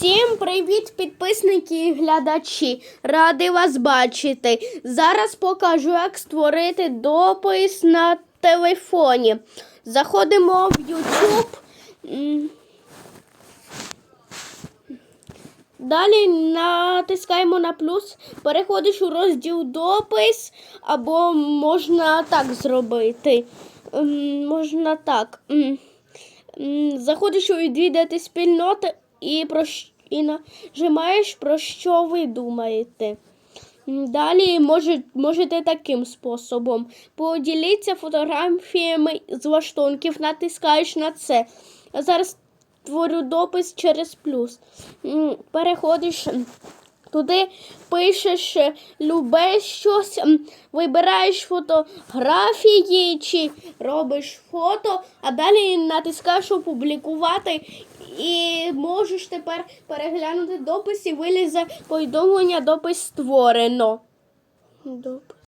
Всім привіт, підписники і глядачі! Радий вас бачити. Зараз покажу, як створити допис на телефоні. Заходимо в YouTube. Далі натискаємо на плюс, переходиш у розділ допис, або можна так зробити. Можна так. Заходиш у відвідати спільноти і, про, і нажимаєш, про що ви думаєте. Далі може, можете таким способом. Поділіться фотографіями з лаштунків, натискаєш на це. Зараз творю допис через плюс. Переходиш. Туди пишеш любе щось, вибираєш фотографії чи робиш фото, а далі натискаєш опублікувати і можеш тепер переглянути допис і вилізе повідомлення допис створено. Допис.